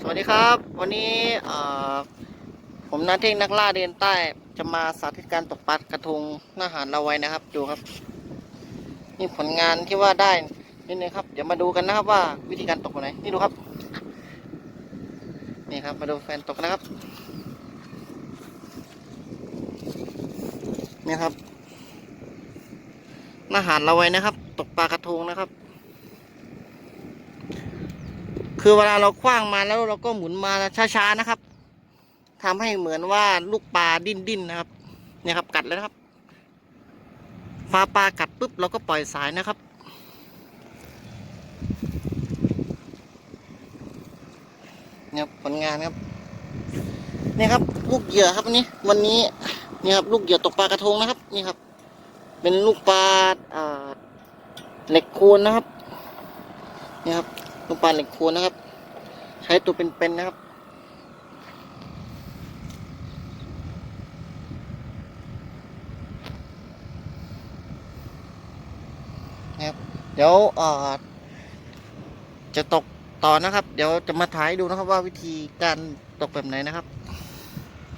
สวัสดีครับ วันนี้ผมนัทเท่งนักล่าเดินใต้จะมาสาธิตการตกปลากระทงหน้าหารเราไว้นะครับดูครับ นี่ผลงานที่ว่าได้นี่นะครับ เดี๋ยวมาดูกันนะครับว่าวิธีการตกไหนนี่ดูครับ นี่ครับมาดูแฟนตกนะครับ นี่ครับหน้าหารเราไว้นะครับ ตกปลากระทงนะครับ คือเวลาเราคว้างมาแล้วเราก็หมุนมาช้าๆนะครับทำให้เหมือนว่าลูกปลาดิ้นดิ้นๆนะครับ เนี่ยครับกัดแล้วครับฟาปลากัดปุ๊บเราก็ปล่อยสายนะครับ เนี่ยครับผลงานครับ เนี่ยครับ ลูกเหยื่อครับวันนี้ วันนี้เนี่ยครับลูกเหยื่อตกปลากระทงนะครับ นี่ครับ เป็นลูกปลาเอ่อเหล็กโคนนะครับ เนี่ยครับ ลูกปลาเหล็กโคนนะครับ ใช้ตัวเป็นๆนะครับนะครับเดี๋ยวอจะตกต่อนะครับ เดี๋ยวจะมาถ่ายดูนะครับว่าวิธีการตกแบบไหนนะครับ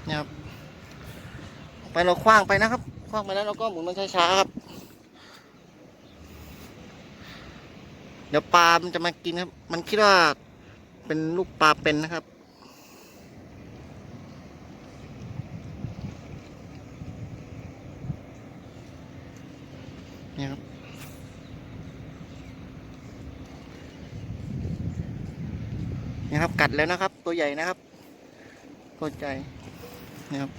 นี่ยครับ ไปเราคว้างไปนะครับ คว้างไปแล้วเราก็หมุนมันช้าๆครับ เดี๋ยวปลา มันจะมากินครับ มันคิดว่าเป็นลูกปลาเป็นนะครับ นี่ครับ นี่ครับกัดแล้วนะครับ ตัวใหญ่นะครับตัวใหญ่นี่ครับ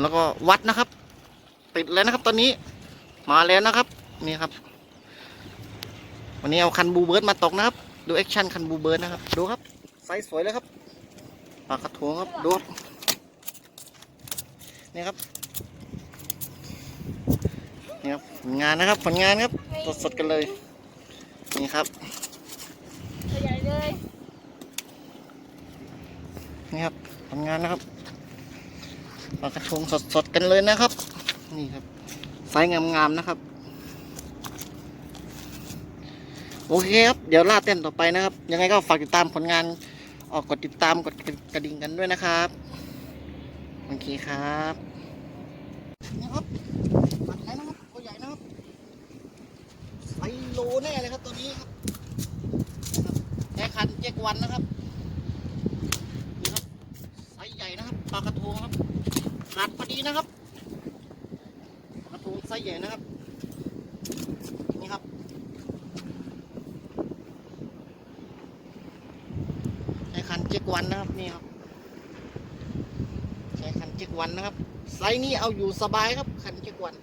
แล้วก็วัดนะครับ ติดแล้วนะครับตอนนี้ มาแล้วนะครับ นี่ครับ วันนี้เอาคันบูเบิร์ดมาตกนะครับ ดูแอคชั่นคันบูเบิร์ดนะครับ ดูครับ ไซส์สวยเลยครับปลากระทงครับ ดูครับ นี่ครับ นี่ครับผลงานนะครับ ผลงานครับ สดๆกันเลย นี่ครับตัวใหญ่เลย นี่ครับผลงานนะครับปลากระทงสดๆกันเลยนะครับ นี่ครับไซส์งามๆนะครับ โอเคครับ เดี๋ยวล่าเต้นต่อไปนะครับ ยังไงก็ฝากติดตามผลงานออกกดติดตามกดกระดิ่งกันด้วยนะครับโอเคครับนี่ครับปัดแล้วนะครับตัวใหญ่นะครับไซโลแน่เลยครับตัวนี้ครับนะครับแค่คันเจ็กวันนะครับนี่ครับไซใหญ่นะครับปลากระทงครับขาดพอดีนะครับกระทงไซใหญ่นะครับนี่ครับ ใช้คันเจ็กวันนะครับนี่ครับใช้คันเจ็กวันนะครับไซส์นี้เอาอยู่สบายครับคันเจ็กวัน